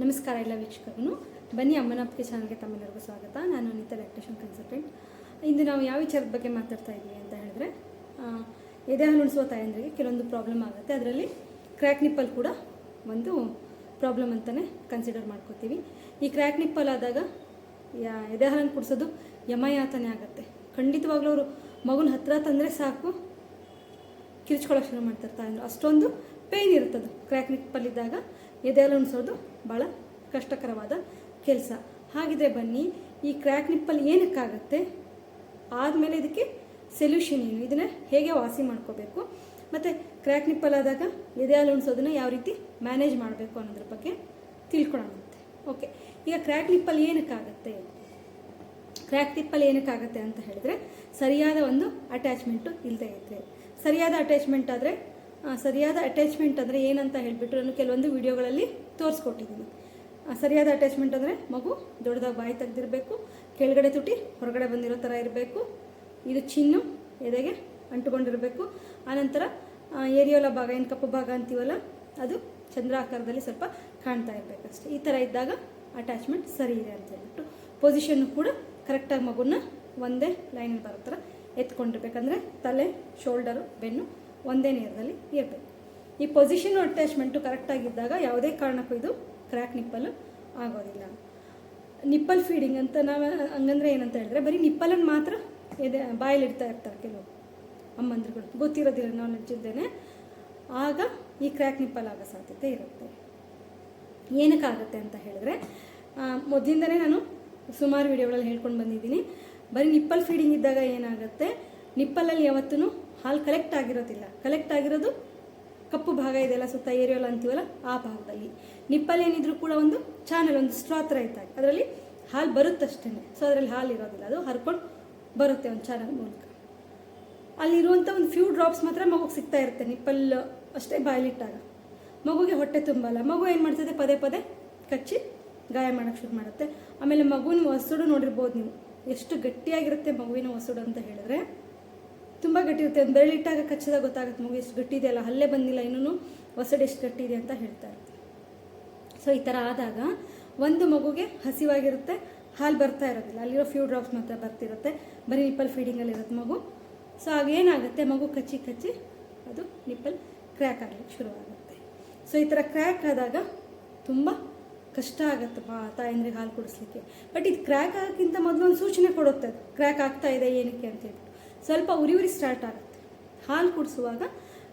ನಮಸ್ಕಾರ ಎಲ್ಲ ವೀಕ್ಷಕರು ಬನ್ನಿ ಅಮ್ಮನಪ್ಪಿಗೆ ಚಾನಲ್ಗೆ ತಮ್ಮೆಲ್ಲರಿಗೂ ಸ್ವಾಗತ. ನಾನು ಅನಿತಾ ಎಲೆಕ್ಟ್ರಿಷನ್ ಕನ್ಸಲ್ಟೆಂಟ್ ಇಂದು ನಾವು ಯಾವ ವಿಚಾರದ ಬಗ್ಗೆ ಮಾತಾಡ್ತಾ ಇದ್ದೀವಿ ಅಂತ ಹೇಳಿದ್ರೆ ಎದೆ ಹಾಲು ತಾಯಂದ್ರಿಗೆ ಕೆಲವೊಂದು ಪ್ರಾಬ್ಲಮ್ ಆಗುತ್ತೆ. ಅದರಲ್ಲಿ ಕ್ರ್ಯಾಕ್ ನಿಪ್ಪಲ್ ಕೂಡ ಒಂದು ಪ್ರಾಬ್ಲಮ್ ಅಂತಲೇ ಕನ್ಸಿಡರ್ ಮಾಡ್ಕೋತೀವಿ. ಈ ಕ್ರ್ಯಾಕ್ ನಿಪ್ಪಲ್ ಆದಾಗ ಎದೆ ಹಾಲನ್ನು ಕುಡಿಸೋದು ಯಮಯಾತನೆ ಆಗುತ್ತೆ. ಖಂಡಿತವಾಗ್ಲೂ ಅವರು ಮಗುನ ಹತ್ತಿರ ತಂದರೆ ಸಾಕು. ಕಿರಿಚ್ಕೊಳ್ಳೋಕೆ ಶುರು ಮಾಡ್ತಾರೆ ತಾಯಂದ್ರು. ಅಷ್ಟೊಂದು ಪೇಯ್ನ್ ಇರುತ್ತದು. ಕ್ರ್ಯಾಕ್ ನಿಪ್ಪಲ್ಲಿದ್ದಾಗ ಎದೆಯಲ್ಲಿ ಉಣಿಸೋದು ಭಾಳ ಕಷ್ಟಕರವಾದ ಕೆಲಸ. ಹಾಗಿದ್ರೆ ಬನ್ನಿ, ಈ ಕ್ರ್ಯಾಕ್ ನಿಪ್ಪಲ್ ಏನಕ್ಕಾಗತ್ತೆ? ಆದಮೇಲೆ ಇದಕ್ಕೆ ಸೊಲ್ಯೂಷನ್ ಏನು? ಇದನ್ನು ಹೇಗೆ ವಾಸಿ ಮಾಡ್ಕೋಬೇಕು? ಮತ್ತು ಕ್ರ್ಯಾಕ್ ನಿಪ್ಪಲ್ ಆದಾಗ ಎದೆ ಹಾಲು ಉಣಿಸೋದನ್ನ ಯಾವ ರೀತಿ ಮ್ಯಾನೇಜ್ ಮಾಡಬೇಕು ಅನ್ನೋದ್ರ ಬಗ್ಗೆ ತಿಳ್ಕೊಳ್ಳೋಣಂತೆ ಓಕೆ ಈಗ ಕ್ರ್ಯಾಕ್ ನಿಪ್ಪಲ್ ಏನಕ್ಕಾಗತ್ತೆ? ಕ್ರ್ಯಾಕ್ ನಿಪ್ಪಲ್ ಏನಕ್ಕಾಗತ್ತೆ ಅಂತ ಹೇಳಿದ್ರೆ ಸರಿಯಾದ ಒಂದು ಅಟ್ಯಾಚ್ಮೆಂಟು ಇಲ್ಲದೆ ಇದ್ದರೆ ಸರಿಯಾದ ಅಟ್ಯಾಚ್ಮೆಂಟ್ ಆದರೆ ಸರಿಯಾದ ಅಟ್ಯಾಚ್ಮೆಂಟ್ ಅಂದರೆ ಏನಂತ ಹೇಳಿಬಿಟ್ಟು ನಾನು ಕೆಲವೊಂದು ವಿಡಿಯೋಗಳಲ್ಲಿ ತೋರಿಸ್ಕೊಟ್ಟಿದ್ದೀನಿ. ಸರಿಯಾದ ಅಟ್ಯಾಚ್ಮೆಂಟ್ ಅಂದರೆ ಮಗು ದೊಡ್ಡದಾಗಿ ಬಾಯಿ ತೆಗೆದಿರಬೇಕು, ಕೆಳಗಡೆ ತುಟಿ, ಹೊರಗಡೆ ಬಂದಿರೋ ಥರ ಇರಬೇಕು. ಇದು ಚಿನ್ನು, ಎದೆಗೆ ಅಂಟುಕೊಂಡಿರಬೇಕು. ಆನಂತರ ಏರಿಯೋಲ ಭಾಗ, ಏನು ಕಪ್ಪು ಭಾಗ ಅಂತೀವಲ್ಲ, ಅದು ಚಂದ್ರಾಕಾರದಲ್ಲಿ ಸ್ವಲ್ಪ ಕಾಣ್ತಾ ಇರಬೇಕಷ್ಟೆ ಈ ಥರ ಇದ್ದಾಗ ಅಟ್ಯಾಚ್ಮೆಂಟ್ ಸರಿ ಇದೆ ಅಂತ ಹೇಳ್ಬಿಟ್ಟು ಪೊಸಿಷನ್ನು ಕೂಡ ಕರೆಕ್ಟಾಗಿ ಮಗುನ ಒಂದೇ ಲೈನಲ್ಲಿ ಬರೋ ಥರ ಎತ್ಕೊಂಡಿರ್ಬೇಕಂದ್ರೆ ತಲೆ ಶೋಲ್ಡರು ಬೆನ್ನು ಒಂದೇ ನೇರದಲ್ಲಿ ಇರಬೇಕು. ಈ ಪೊಸಿಷನ್ ಅಟ್ಯಾಚ್ಮೆಂಟು ಕರೆಕ್ಟಾಗಿದ್ದಾಗ ಯಾವುದೇ ಕಾರಣಕ್ಕೂ ಇದು ಕ್ರ್ಯಾಕ್ ನಿಪ್ಪಲು ಆಗೋದಿಲ್ಲ. ನಿಪ್ಪಲ್ ಫೀಡಿಂಗ್ ಅಂತ ನಾವು ಹಂಗಂದ್ರೆ ಏನಂತ ಹೇಳಿದ್ರೆ ಬರೀ ನಿಪ್ಪಲನ್ನು ಮಾತ್ರ ಎದೆ, ಬಾಯಲ್ಲಿ ಇಡ್ತಾ ಇರ್ತಾರೆ ಕೆಲವು ಅಮ್ಮಂದ್ರುಗಳು. ಗೊತ್ತಿರೋದಿಲ್ಲ ನಾನು ನೆಚ್ಚಿದ್ದೇನೆ ಆಗ ಈ ಕ್ರ್ಯಾಕ್ ನಿಪ್ಪಲ್ ಆಗೋ ಸಾಧ್ಯತೆ ಇರುತ್ತೆ. ಏನಕ್ಕಾಗುತ್ತೆ ಅಂತ ಹೇಳಿದ್ರೆ ಮೊದಲಿಂದನೇ ನಾನು ಸುಮಾರು ವಿಡಿಯೋಗಳಲ್ಲಿ ಹೇಳ್ಕೊಂಡು ಬಂದಿದ್ದೀನಿ. ಬರೀ ನಿಪ್ಪಲ್ ಫೀಡಿಂಗ್ ಇದ್ದಾಗ ಏನಾಗುತ್ತೆ? ನಿಪ್ಪಲಲ್ಲಿ ಯಾವತ್ತೂ ಹಾಲು ಕಲೆಕ್ಟ್ ಆಗಿರೋದಿಲ್ಲ. ಕಲೆಕ್ಟ್ ಆಗಿರೋದು ಕಪ್ಪು ಭಾಗ ಇದೆಯಲ್ಲ ಸುತ್ತ ಏರಿಯೋಲ್ಲ ಅಂತೀವಲ್ಲ, ಆ ಭಾಗದಲ್ಲಿ. ನಿಪ್ಪಲ್ ಏನಿದ್ರು ಕೂಡ ಒಂದು ಚಾನಲ್ ಒಂದು ಸ್ಟ್ರಾ ಥರ ಇದ್ದಾಗ ಅದರಲ್ಲಿ ಹಾಲು ಬರುತ್ತಷ್ಟೇ ಸೊ ಅದರಲ್ಲಿ ಹಾಲು ಇರೋದಿಲ್ಲ. ಅದು ಹರ್ಕೊಂಡು ಬರುತ್ತೆ ಒಂದು ಚಾನಲ್ ಮೂಲಕ. ಅಲ್ಲಿರುವಂಥ ಒಂದು ಫ್ಯೂ ಡ್ರಾಪ್ಸ್ ಮಾತ್ರ ಮಗುಗೆ ಸಿಗ್ತಾ ಇರುತ್ತೆ. ನಿಪ್ಪಲ್ ಅಷ್ಟೇ ಬಾಯ್ಲಿಟ್ಟಾಗ. ಮಗುಗೆ ಹೊಟ್ಟೆ ತುಂಬಲ್ಲ. ಮಗು ಏನು ಮಾಡ್ತದೆ? ಪದೇ ಪದೇ ಕಚ್ಚಿ ಗಾಯ ಮಾಡೋಕ್ಕೆ ಶುರು ಮಾಡುತ್ತೆ. ಆಮೇಲೆ ಮಗುವಿನ ಹೊಸಡು ನೋಡಿರ್ಬೋದು ನೀವು. ಎಷ್ಟು ಗಟ್ಟಿಯಾಗಿರುತ್ತೆ ಮಗುವಿನ ಹೊಸಡು ಅಂತ ಹೇಳಿದ್ರೆ ತುಂಬ ಗಟ್ಟಿ ಇರುತ್ತೆ. ಒಂದು ಬೆರಳಿಟ್ಟಾಗ ಕಚ್ಚಿದಾಗ ಗೊತ್ತಾಗುತ್ತೆ, ಮಗು, ಎಷ್ಟು ಗಟ್ಟಿ ಇದೆಯಲ್ಲ ಬಂದಿಲ್ಲ ಇನ್ನೂ ಹೊಸಡು ಎಷ್ಟು ಗಟ್ಟಿ ಇದೆ ಅಂತ ಹೇಳ್ತಾರೆ. ಸೊ ಈ ಥರ ಆದಾಗ ಒಂದು ಮಗುಗೆ ಹಸಿವಾಗಿರುತ್ತೆ, ಹಾಲು ಬರ್ತಾ ಇರೋದಿಲ್ಲ. ಅಲ್ಲಿರೋ ಫ್ಯೂ ಡ್ರಾಪ್ಸ್ ಮಾತ್ರ ಬರ್ತಿರುತ್ತೆ. ಬರೀ ನಿಪ್ಪಲ್ ಫೀಡಿಂಗಲ್ಲಿ ಇರುತ್ತೆ ಮಗು. ಸೊ ಆಗ ಏನಾಗುತ್ತೆ? ಮಗು ಕಚ್ಚಿ ಕಚ್ಚಿ ಅದು ನಿಪ್ಪಲ್ ಕ್ರ್ಯಾಕ್ ಆಗಲಿಕ್ಕೆ ಶುರುವಾಗುತ್ತೆ. ಸೊ ಈ ಥರ ಕ್ರ್ಯಾಕ್ ಆದಾಗ ತುಂಬ ಕಷ್ಟ ಆಗುತ್ತೆ ಬಾ ತಾಯಂದ್ರಿಗೆ ಹಾಲು ಕುಡಿಸ್ಲಿಕ್ಕೆ. ಬಟ್ ಇದು ಕ್ರ್ಯಾಕ್ ಆಗೋಕ್ಕಿಂತ ಮೊದಲು ಒಂದು ಸೂಚನೆ ಕೊಡುತ್ತೆ ಅದು. ಕ್ರ್ಯಾಕ್ ಆಗ್ತಾ ಇದೆ ಏನಕ್ಕೆ ಅಂತ ಹೇಳ್ಬಿಟ್ಟು ಸ್ವಲ್ಪ ಉರಿ ಉರಿ ಸ್ಟಾರ್ಟ್ ಆಗುತ್ತೆ. ಹಾಲು ಕುಡಿಸುವಾಗ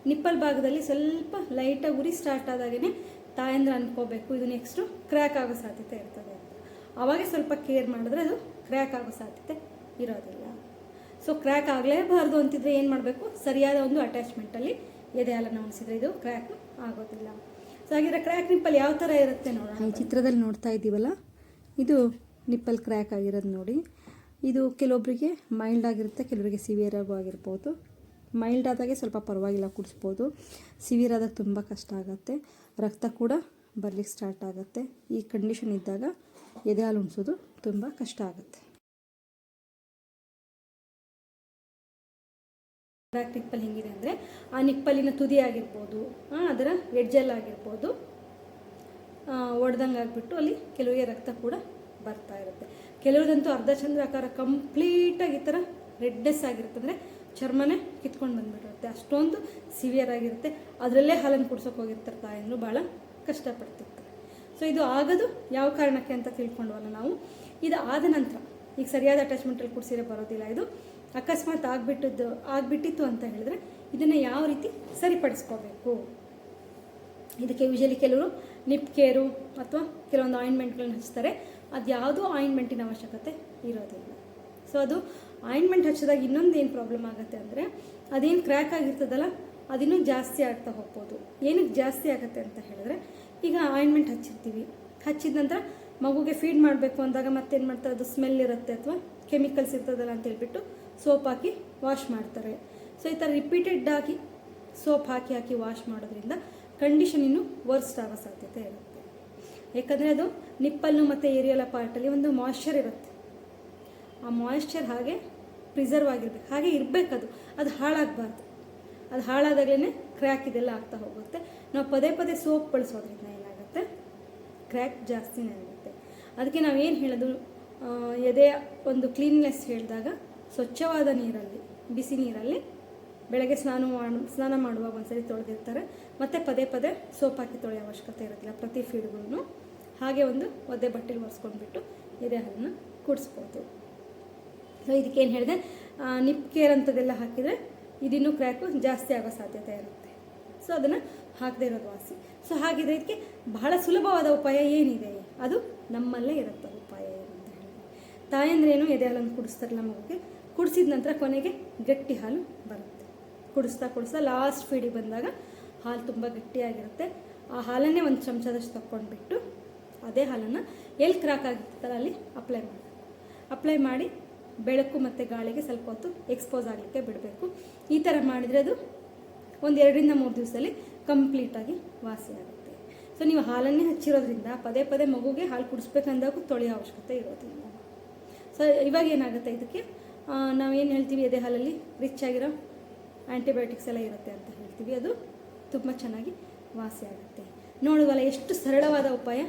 ನಿಪ್ಪಲ್ ಭಾಗದಲ್ಲಿ ಸ್ವಲ್ಪ ಲೈಟಾಗಿ ಉರಿ ಸ್ಟಾರ್ಟ್ ಆದಾಗೇ ತಾಯಂದ್ರೆ ಅನ್ಕೋಬೇಕು ಇದು ನೆಕ್ಸ್ಟು ಕ್ರ್ಯಾಕ್ ಆಗೋ ಸಾಧ್ಯತೆ ಇರ್ತದೆ ಅಂತ. ಆವಾಗೆ ಸ್ವಲ್ಪ ಕೇರ್ ಮಾಡಿದ್ರೆ ಅದು ಕ್ರ್ಯಾಕ್ ಆಗೋ ಸಾಧ್ಯತೆ ಇರೋದಿಲ್ಲ. ಸೊ ಕ್ರ್ಯಾಕ್ ಆಗಲೇಬಾರ್ದು ಅಂತಿದ್ರೆ ಏನು ಮಾಡಬೇಕು? ಸರಿಯಾದ ಒಂದು ಅಟ್ಯಾಚ್ಮೆಂಟಲ್ಲಿ ಎದೆ ಹಾಲನ್ನು ಉಣಿಸಿದ್ರೆ ಇದು ಕ್ರ್ಯಾಕ್ ಆಗೋದಿಲ್ಲ. ಸೊ ಹಾಗಿದ್ರೆ ಕ್ರ್ಯಾಕ್ ನಿಪ್ಪಲ್ ಯಾವ ಥರ ಇರುತ್ತೆ ನೋಡೋಣ. ಚಿತ್ರದಲ್ಲಿ ನೋಡ್ತಾ ಇದ್ದೀವಲ್ಲ ಇದು ನಿಪ್ಪಲ್ ಕ್ರ್ಯಾಕ್ ಆಗಿರೋದು ನೋಡಿ. ಇದು ಕೆಲವೊಬ್ಬರಿಗೆ ಮೈಲ್ಡ್ ಆಗಿರುತ್ತೆ, ಕೆಲವರಿಗೆ ಸಿವಿಯರ್ ಆಗೂ ಆಗಿರ್ಬೋದು. ಮೈಲ್ಡ್ ಆದಾಗೆ ಸ್ವಲ್ಪ ಪರವಾಗಿಲ್ಲ, ಕುಡಿಸ್ಬೋದು. ಸಿವಿಯರ್ ಆದಾಗ ತುಂಬ ಕಷ್ಟ ಆಗುತ್ತೆ. ರಕ್ತ ಕೂಡ ಬರ್ಲಿಕ್ಕೆ ಸ್ಟಾರ್ಟ್ ಆಗುತ್ತೆ. ಈ ಕಂಡೀಷನ್ ಇದ್ದಾಗ ಎದೆ ಹಾಲು ಉಣಿಸೋದು ತುಂಬ ಕಷ್ಟ ಆಗುತ್ತೆ. ಬ್ಯಾಕ್ ನಿಪ್ಪಲ್ ಹೆಂಗಿದೆ ಅಂದರೆ, ಆ ನಿಪ್ಪಲಿನ ತುದಿ ಆಗಿರ್ಬೋದು ಅದರ ಎಡ್ಜಲ್ ಆಗಿರ್ಬೋದು ಒಡೆದಂಗೆ ಆಗಿಬಿಟ್ಟು ಅಲ್ಲಿ ಕೆಲವರಿಗೆ ರಕ್ತ ಕೂಡ ಬರ್ತಾ ಇರುತ್ತೆ. ಕೆಲವ್ರದಂತೂ ಅರ್ಧ ಚಂದ್ರಾಕಾರ ಕಂಪ್ಲೀಟಾಗಿ ಈ ಥರ ರೆಡ್ನೆಸ್ ಆಗಿರುತ್ತೆ. ಚರ್ಮನೇ ಕಿತ್ಕೊಂಡು ಬಂದ್ಬಿಟ್ಟಿರುತ್ತೆ. ಅಷ್ಟೊಂದು ಸಿವಿಯರ್ ಆಗಿರುತ್ತೆ. ಅದರಲ್ಲೇ ಹಾಲನ್ನು ಕುಡ್ಸೋಕೆ ಹೋಗಿರ್ತಾರೆ ತಾಯಂದ್ರು ಭಾಳ ಕಷ್ಟಪಡ್ತಿರ್ತಾರೆ. ಸೊ ಇದು ಆಗೋದು ಯಾವ ಕಾರಣಕ್ಕೆ ಅಂತ ತಿಳ್ಕೊಂಡ್ವಲ್ಲ ನಾವು. ಇದು ಆದ ನಂತರ, ಈಗ ಸರಿಯಾದ ಅಟ್ಯಾಚ್ಮೆಂಟಲ್ಲಿ ಕುಡಿಸಿದ್ರೆ ಬರೋದಿಲ್ಲ ಇದು. ಅಕಸ್ಮಾತ್ ಆಗಿಬಿಟ್ಟಿದ್ದು, ಆಗಿಬಿಟ್ಟಿತ್ತು ಅಂತ ಹೇಳಿದ್ರೆ ಇದನ್ನು ಯಾವ ರೀತಿ ಸರಿಪಡಿಸ್ಕೋಬೇಕು? ಇದಕ್ಕೆ ಯೂಶಲಿ ಕೆಲವರು ನಿಪ್ ಕೇರು ಅಥವಾ ಕೆಲವೊಂದು ಆಯಿಂಟ್ಮೆಂಟ್ಗಳನ್ನ ಹಚ್ತಾರೆ. ಅದು ಯಾವುದೂ ಆಯಿಂಟ್ಮೆಂಟಿನ ಅವಶ್ಯಕತೆ ಇರೋದಿಲ್ಲ. ಸೊ ಅದು ಆಯಿಂಟ್ಮೆಂಟ್ ಹಚ್ಚಿದಾಗ ಇನ್ನೊಂದು ಏನು ಪ್ರಾಬ್ಲಮ್ ಆಗುತ್ತೆ ಅಂದರೆ, ಅದೇನು ಕ್ರ್ಯಾಕ್ ಆಗಿರ್ತದಲ್ಲ, ಅದಿನ್ನೂ ಜಾಸ್ತಿ ಆಗ್ತಾ ಹೋಗ್ಬೋದು. ಏನಕ್ಕೆ ಜಾಸ್ತಿ ಆಗುತ್ತೆ ಅಂತ ಹೇಳಿದ್ರೆ, ಈಗ ಆಯಿಂಟ್ಮೆಂಟ್ ಹಚ್ಚಿರ್ತೀವಿ. ಹಚ್ಚಿದ ನಂತರ ಮಗುಗೆ ಫೀಡ್ ಮಾಡಬೇಕು ಅಂದಾಗ ಮತ್ತೇನು ಮಾಡ್ತಾರೆ? ಅದು ಸ್ಮೆಲ್ ಇರುತ್ತೆ ಅಥವಾ ಕೆಮಿಕಲ್ಸ್ ಇರ್ತದಲ್ಲ ಅಂತ ಹೇಳಿಬಿಟ್ಟು ಸೋಪ್ ಹಾಕಿ ವಾಶ್ ಮಾಡ್ತಾರೆ. ಸೊ ಈ ಥರ ರಿಪೀಟೆಡ್ ಆಗಿ ಸೋಪ್ ಹಾಕಿ ಹಾಕಿ ವಾಶ್ ಮಾಡೋದ್ರಿಂದ ಕಂಡೀಷನ್ ಇನ್ನೂ ವರ್ಸ್ಟ್ ಆಗೋ ಸಾಧ್ಯತೆ ಇರುತ್ತೆ. ಯಾಕಂದರೆ ಅದು ನಿಪ್ಪಲ್ಲು ಮತ್ತು ಏರಿಯಲ ಪಾರ್ಟಲ್ಲಿ ಒಂದು ಮಾಯ್ಶ್ಚರ್ ಇರುತ್ತೆ. ಆ ಮಾಯ್ಶ್ಚರ್ ಹಾಗೆ ಪ್ರಿಸರ್ವ್ ಆಗಿರ್ಬೇಕು. ಹಾಗೆ ಇರಬೇಕದು ಅದು. ಹಾಳಾಗಬಾರ್ದು. ಅದು ಹಾಳಾದಾಗಲೇ ಕ್ರ್ಯಾಕ್ ಇದೆಲ್ಲ ಆಗ್ತಾ ಹೋಗುತ್ತೆ. ನಾವು ಪದೇ ಪದೇ ಸೋಪ್ ಬಳಸೋದ್ರಿಂದ ಏನಾಗುತ್ತೆ? ಕ್ರ್ಯಾಕ್ ಜಾಸ್ತಿನೇ ಆಗುತ್ತೆ. ಅದಕ್ಕೆ ನಾವೇನು ಹೇಳೋದು? ಎದೆಯ ಒಂದು ಕ್ಲೀನ್ನೆಸ್ ಹೇಳಿದಾಗ ಸ್ವಚ್ಛವಾದ ನೀರಲ್ಲಿ, ಬಿಸಿ ನೀರಲ್ಲಿ ಬೆಳಗ್ಗೆ ಸ್ನಾನ ಮಾಡಿ, ಸ್ನಾನ ಮಾಡುವಾಗ ಒಂದ್ಸರಿ ತೊಳೆದಿರ್ತಾರೆ. ಮತ್ತು ಪದೇ ಪದೇ ಸೋಪ್ ಹಾಕಿ ತೊಳೆಯೋ ಅವಶ್ಯಕತೆ ಇರೋದಿಲ್ಲ. ಪ್ರತಿ ಫೀಡ್ಗೂ ಹಾಗೆ ಒಂದು ಒದ್ದೆ ಬಟ್ಟೆಲಿ ಒರೆಸ್ಕೊಂಡ್ಬಿಟ್ಟು ಎದೆ ಹಾಲನ್ನು ಕುಡಿಸ್ಬೋದು. ಸೊ ಇದಕ್ಕೇನು ಹೇಳಿದೆ? ನಿಪ್ ಕೇರ್ ಅಂಥದ್ದೆಲ್ಲ ಹಾಕಿದರೆ ಇದಿನ್ನೂ ಕ್ರ್ಯಾಕು ಜಾಸ್ತಿ ಆಗೋ ಸಾಧ್ಯತೆ ಇರುತ್ತೆ. ಸೊ ಅದನ್ನು ಹಾಕದೇ ಇರೋದು ವಾಸಿ. ಸೊ ಹಾಗಿದ್ರೆ ಇದಕ್ಕೆ ಬಹಳ ಸುಲಭವಾದ ಉಪಾಯ ಏನಿದೆ? ಅದು ನಮ್ಮಲ್ಲೇ ಇರುತ್ತೆ ಉಪಾಯ ಏನು ಅಂತ ಹೇಳಿದ್ರೆ. ತಾಯಂದ್ರೇನು ಎದೆ ಹಾಲನ್ನು ಕುಡಿಸ್ತಾರಲ್ಲ ಮಗುಗೆ? ಕುಡಿಸಿದ ನಂತರ ಕೊನೆಗೆ ಗಟ್ಟಿ ಹಾಲು ಬರುತ್ತೆ. ಕುಡಿಸ್ತಾ ಕುಡಿಸ್ತಾ ಲಾಸ್ಟ್ ಫೀಡಿಗೆ ಬಂದಾಗ ಹಾಲು ತುಂಬ ಗಟ್ಟಿಯಾಗಿರುತ್ತೆ. ಆ ಹಾಲನ್ನೇ ಒಂದು ಚಮಚದಷ್ಟು ತಕ್ಕೊಂಡ್ಬಿಟ್ಟು ಅದೇ ಹಾಲನ್ನು ಎಲ್ಲಿ ಕ್ರಾಕ್ ಆಗಿರ್ತಾರೆ ಅಲ್ಲಿ ಅಪ್ಲೈ ಮಾಡಬೇಕು. ಅಪ್ಲೈ ಮಾಡಿ ಬೆಳಕು ಮತ್ತು ಗಾಳಿಗೆ ಸ್ವಲ್ಪ ಹೊತ್ತು ಎಕ್ಸ್ಪೋಸ್ ಆಗಲಿಕ್ಕೆ ಬಿಡಬೇಕು. ಈ ಥರ ಮಾಡಿದರೆ ಅದು ಒಂದು ಎರಡರಿಂದ ಮೂರು ದಿವಸದಲ್ಲಿ ಕಂಪ್ಲೀಟಾಗಿ ವಾಸಿ ಆಗುತ್ತೆ. ಸೊ ನೀವು ಹಾಲನ್ನೇ ಹಚ್ಚಿರೋದ್ರಿಂದ ಪದೇ ಪದೇ ಮಗುಗೆ ಹಾಲು ಕುಡಿಸ್ಬೇಕಂದಾಗ ತೊಳೆಯೋ ಅವಶ್ಯಕತೆ ಇರೋದಿಲ್ಲ. ಸೊ ಇವಾಗ ಏನಾಗುತ್ತೆ ಇದಕ್ಕೆ? ನಾವು ನಾವೇನು ಹೇಳ್ತೀವಿ ಎದೆ ಹಾಲಲ್ಲಿ? ರಿಚ್ ಆಗಿರೋ ಆ್ಯಂಟಿಬಯೋಟಿಕ್ಸ್ ಎಲ್ಲ ಇರುತ್ತೆ ಅಂತ ಹೇಳ್ತೀವಿ. ಅದು ತುಂಬ ಚೆನ್ನಾಗಿ ವಾಸಿ ಆಗುತ್ತೆ. ನೋಡುವಲ್ಲ, ಎಷ್ಟು ಸರಳವಾದ ಉಪಾಯ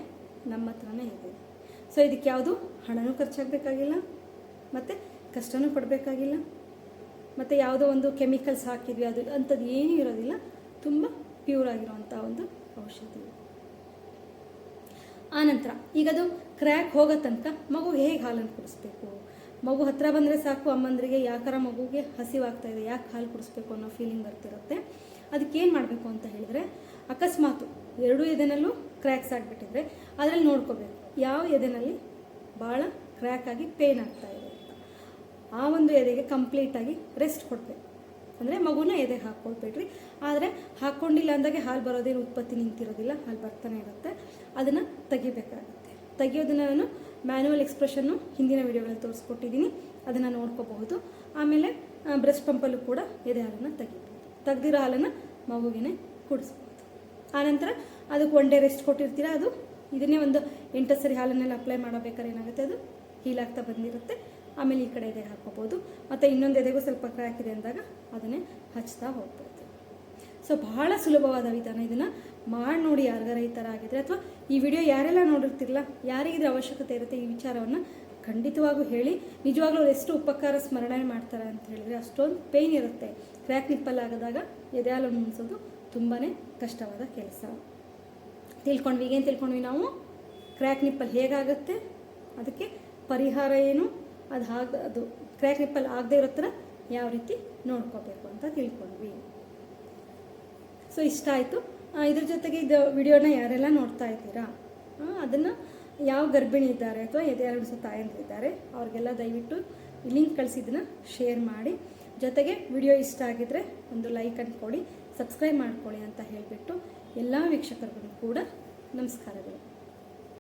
ನಮ್ಮ ಹತ್ರನೇ ಇದೆ. ಸೊ ಇದಕ್ಕೆ ಯಾವುದು ಹಣನೂ ಖರ್ಚಾಗಬೇಕಾಗಿಲ್ಲ, ಮತ್ತು ಕಷ್ಟನೂ ಪಡಬೇಕಾಗಿಲ್ಲ, ಮತ್ತು ಯಾವುದೋ ಒಂದು ಕೆಮಿಕಲ್ಸ್ ಹಾಕಿದ್ವಿ, ಅದು ಅಂಥದ್ದು ಏನೂ ಇರೋದಿಲ್ಲ. ತುಂಬ ಪ್ಯೂರ್ ಆಗಿರುವಂಥ ಒಂದು ಔಷಧಿ. ಆನಂತರ, ಈಗ ಅದು ಕ್ರ್ಯಾಕ್ ಹೋಗೋ ತನಕ ಮಗು ಹೇಗೆ ಹಾಲನ್ನು ಕುಡಿಸ್ಬೇಕು? ಮಗು ಹತ್ರ ಬಂದರೆ ಸಾಕು, ಅಮ್ಮಂದ್ರಿಗೆ ಯಾಕಾರ ಮಗುಗೆ ಹಸಿವಾಗ್ತಾ ಇದೆ, ಯಾಕೆ ಹಾಲು ಕುಡಿಸ್ಬೇಕು ಅನ್ನೋ ಫೀಲಿಂಗ್ ಬರ್ತಿರುತ್ತೆ. ಅದಕ್ಕೇನು ಮಾಡಬೇಕು ಅಂತ ಹೇಳಿದ್ರೆ, ಅಕಸ್ಮಾತು ಎರಡೂ ಎದೆನಲ್ಲೂ ಕ್ರ್ಯಾಕ್ಸ್ ಆಗಿಬಿಟ್ಟಿದ್ರೆ ಅದರಲ್ಲಿ ನೋಡ್ಕೋಬೇಕು, ಯಾವ ಎದೆನಲ್ಲಿ ಭಾಳ ಕ್ರ್ಯಾಕ್ ಆಗಿ ಪೇನ್ ಆಗ್ತಾ ಇದೆ ಅಂತ. ಆ ಒಂದು ಎದೆಗೆ ಕಂಪ್ಲೀಟಾಗಿ ರೆಸ್ಟ್ ಕೊಡಬೇಕು. ಅಂದರೆ ಮಗುನ ಎದೆಗೆ ಹಾಕ್ಕೊಳ್ಬೇಡ್ರಿ ಆದರೆ ಹಾಕ್ಕೊಂಡಿಲ್ಲ ಅಂದಾಗೆ ಹಾಲು ಬರೋದೇನು ಉತ್ಪತ್ತಿ ನಿಂತಿರೋದಿಲ್ಲ, ಹಾಲು ಬರ್ತಾನೆ ಇರುತ್ತೆ. ಅದನ್ನು ತೆಗಿಬೇಕಾಗುತ್ತೆ. ತೆಗಿಯೋದನ್ನು ನಾನು ಮ್ಯಾನುವಲ್ ಎಕ್ಸ್ಪ್ರೆಷನ್ನು ಹಿಂದಿನ ವೀಡಿಯೋಗಳಲ್ಲಿ ತೋರಿಸ್ಕೊಟ್ಟಿದ್ದೀನಿ. ಅದನ್ನು ನೋಡ್ಕೋಬಹುದು. ಆಮೇಲೆ ಬ್ರೆಸ್ಟ್ ಪಂಪಲ್ಲೂ ಕೂಡ ಎದೆ ಹಾಲನ್ನು ತೆಗಿಬೋದು ತೆಗ್ದಿರೋ ಹಾಲನ್ನು ಮಗುವಿಗೆ ಕುಡಿಸ್ಬೋದು ಆನಂತರ ಅದಕ್ಕೆ ಒನ್ ಡೇ ರೆಸ್ಟ್ ಕೊಟ್ಟಿರ್ತೀರ, ಅದು ಇದನ್ನೇ ಒಂದು ಎಂಟು ಸರಿ ಹಾಲನ್ನೆಲ್ಲ ಅಪ್ಲೈ ಮಾಡಬೇಕಾದ್ರೆ ಏನಾಗುತ್ತೆ ಅದು? ಹೀಲ್ ಆಗ್ತಾ ಬಂದಿರುತ್ತೆ. ಆಮೇಲೆ ಈ ಕಡೆ ಎದೆ ಹಾಕೋಬೋದು ಮತ್ತು ಇನ್ನೊಂದು ಎದೆಗೂ ಸ್ವಲ್ಪ ಕ್ರ್ಯಾಕ್ ಇದೆ ಅಂದಾಗ ಅದನ್ನೇ ಹಚ್ತಾ ಹೋಗ್ಬೋದು. ಸೊ, ಬಹಳ ಸುಲಭವಾದ ವಿಧಾನ ಇದನ್ನು. ಮಾಡಿ ನೋಡಿ ಯಾರಿಗಾರ ಈ ಥರ ಆಗಿದ್ರೆ ಅಥವಾ ಈ ವಿಡಿಯೋ ಯಾರೆಲ್ಲ ನೋಡಿರ್ತಿರಲ್ಲ ಯಾರಿಗಿದ್ರೆ ಅವಶ್ಯಕತೆ ಇರುತ್ತೆ ಈ ವಿಚಾರವನ್ನು ಖಂಡಿತವಾಗೂ ಹೇಳಿ. ನಿಜವಾಗ್ಲೂ ಎಷ್ಟು ಉಪಕಾರ, ಸ್ಮರಣೆ ಮಾಡ್ತಾರೆ ಅಂತ ಹೇಳಿದ್ರೆ ಅಷ್ಟೊಂದು ಪೇಯ್ನ್ ಇರುತ್ತೆ. ಕ್ರ್ಯಾಕ್ ನಿಪ್ಪಲ್ ಆಗದಾಗ ಎದೆ ಮುನ್ಸೋದು ತುಂಬಾ ಕಷ್ಟವಾದ ಕೆಲಸ. ತಿಳ್ಕೊಂಡ್ವಿ, ಈಗೇನು ತಿಳ್ಕೊಂಡ್ವಿ ನಾವು? ಕ್ರ್ಯಾಕ್ ನಿಪ್ಪಲ್ ಹೇಗಾಗುತ್ತೆ? ಅದಕ್ಕೆ ಪರಿಹಾರ ಏನು? ಅದು ಹಾಗ, ಅದು ಕ್ರ್ಯಾಕ್ ನಿಪ್ಪಲ್ ಆಗದೆ ಇರೋ ಥರ ಯಾವ ರೀತಿ ನೋಡ್ಕೋಬೇಕು ಅಂತ ತಿಳ್ಕೊಂಡ್ವಿ. ಸೊ ಇಷ್ಟ ಆಯಿತು. ಇದ್ರ ಜೊತೆಗೆ ಇದು ವಿಡಿಯೋನ ಯಾರೆಲ್ಲ ನೋಡ್ತಾ ಇದ್ದೀರಾ ಅದನ್ನು ಯಾವ ಗರ್ಭಿಣಿ ಇದ್ದಾರೆ ಅಥವಾ ಎದೆ ಎರಡು ಇದ್ದಾರೆ ಅವ್ರಿಗೆಲ್ಲ ದಯವಿಟ್ಟು ಲಿಂಕ್ ಕಳಿಸಿದ್ದನ್ನ ಶೇರ್ ಮಾಡಿ. ಜೊತೆಗೆ ವಿಡಿಯೋ ಇಷ್ಟ ಆಗಿದ್ರೆ ಒಂದು ಲೈಕ್ ಕೊಡಿ ಸಬ್ಸ್ಕ್ರೈಬ್ ಮಾಡ್ಕೊಳ್ಳಿ ಅಂತ ಹೇಳಿಬಿಟ್ಟು ಎಲ್ಲ ವೀಕ್ಷಕರಿಗೂ ಕೂಡ ನಮಸ್ಕಾರಗಳು.